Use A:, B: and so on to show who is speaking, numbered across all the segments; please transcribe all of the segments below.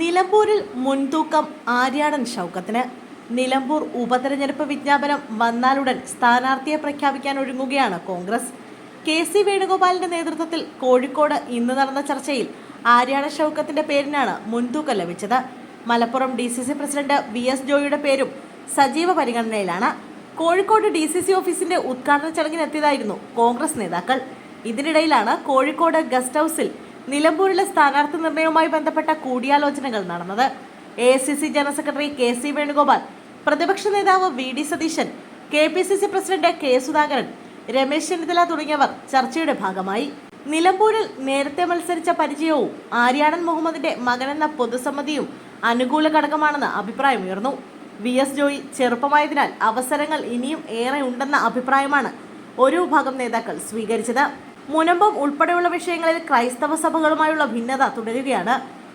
A: നിലമ്പൂരിൽ മുൻതൂക്കം ആര്യാടൻ ഷൗക്കത്തിന്. നിലമ്പൂർ ഉപതെരഞ്ഞെടുപ്പ് വിജ്ഞാപനം വന്നാലുടൻ സ്ഥാനാർത്ഥിയെ പ്രഖ്യാപിക്കാൻ ഒരുങ്ങുകയാണ് കോൺഗ്രസ്. കെ സി വേണുഗോപാലിന്റെ നേതൃത്വത്തിൽ കോഴിക്കോട് ഇന്ന് നടന്ന ചർച്ചയിൽ ആര്യാടൻ ഷൗക്കത്തിന്റെ പേരിനാണ് മുൻതൂക്കം ലഭിച്ചത്. Malappuram D C C president V S ജോയിയുടെ പേരും സജീവ പരിഗണനയിലാണ്. കോഴിക്കോട് ഡി സി സി ഓഫീസിന്റെ ഉദ്ഘാടന ചടങ്ങിനെത്തിയതായിരുന്നു കോൺഗ്രസ് നേതാക്കൾ. ഇതിനിടയിലാണ് കോഴിക്കോട് ഗസ്റ്റ് ഹൌസിൽ നിലമ്പൂരിലെ സ്ഥാനാർത്ഥി നിർണയവുമായി ബന്ധപ്പെട്ട കൂടിയാലോചനകൾ നടന്നത്. A C C general secretary K C Venugopal പ്രതിപക്ഷ നേതാവ് V D Satheesan K P C C president K Sudhakaran Ramesh Chennithala തുടങ്ങിയവർ ചർച്ചയുടെ ഭാഗമായി. നിലമ്പൂരിൽ നേരത്തെ മത്സരിച്ച പരിചയവും ആര്യാടൻ മുഹമ്മദിന്റെ മകൻ എന്ന പൊതുസമ്മതിയും അനുകൂല ഘടകമാണെന്ന് അഭിപ്രായമുയർന്നു. വി എസ് ജോയി ചെറുപ്പമായതിനാൽ അവസരങ്ങൾ ഇനിയും ഏറെ ഉണ്ടെന്ന അഭിപ്രായമാണ് ഒരു വിഭാഗം നേതാക്കൾ സ്വീകരിച്ചത്. മുനമ്പം ഉൾപ്പെടെയുള്ള വിഷയങ്ങളിൽ ക്രൈസ്തവ സഭകളുമായുള്ള ഭിന്നത തുടരുകയാണ്.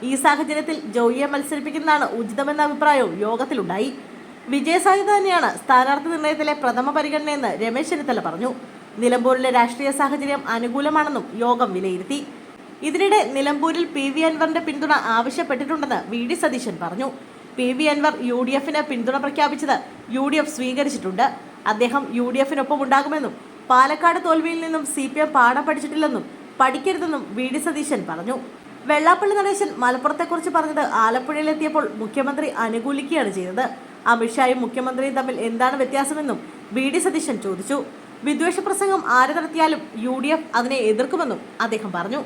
A: ഈ സാഹചര്യത്തിൽ ജോയിയെ മത്സരിപ്പിക്കുന്നതാണ് ഉചിതമെന്ന അഭിപ്രായവും യോഗത്തിലുണ്ടായി. വിജയസാധ്യത തന്നെയാണ് സ്ഥാനാർത്ഥി നിർണയത്തിലെ പ്രഥമ പരിഗണനയെന്ന് രമേശ് ചെന്നിത്തല പറഞ്ഞു. നിലമ്പൂരിലെ രാഷ്ട്രീയ സാഹചര്യം അനുകൂലമാണെന്നും യോഗം വിലയിരുത്തി. ഇതിനിടെ നിലമ്പൂരിൽ പി വി അൻവറിന്റെ പിന്തുണ ആവശ്യപ്പെട്ടിട്ടുണ്ടെന്ന് വി ഡി സതീശൻ പറഞ്ഞു. P V Anvar U D എഫിന് പിന്തുണ പ്രഖ്യാപിച്ചത് യു ഡി എഫ് സ്വീകരിച്ചിട്ടുണ്ട്. അദ്ദേഹം യു ഡി എഫിനൊപ്പം ഉണ്ടാകുമെന്നും പാലക്കാട് തോൽവിയിൽ നിന്നും സി പി എം പാഠം പഠിച്ചിട്ടില്ലെന്നും പഠിക്കരുതെന്നും വി ഡി സതീശൻ പറഞ്ഞു. വെള്ളാപ്പള്ളി നടേശൻ മലപ്പുറത്തെക്കുറിച്ച് പറഞ്ഞത് ആലപ്പുഴയിലെത്തിയപ്പോൾ മുഖ്യമന്ത്രി അനുകൂലിക്കുകയാണ് ചെയ്തത്. അമിത്ഷായും മുഖ്യമന്ത്രിയും തമ്മിൽ എന്താണ് വ്യത്യാസമെന്നും വി ഡി സതീശൻ ചോദിച്ചു. വിദ്വേഷ പ്രസംഗം ആര് നടത്തിയാലും യു ഡി എഫ് അതിനെ എതിർക്കുമെന്നും അദ്ദേഹം പറഞ്ഞു.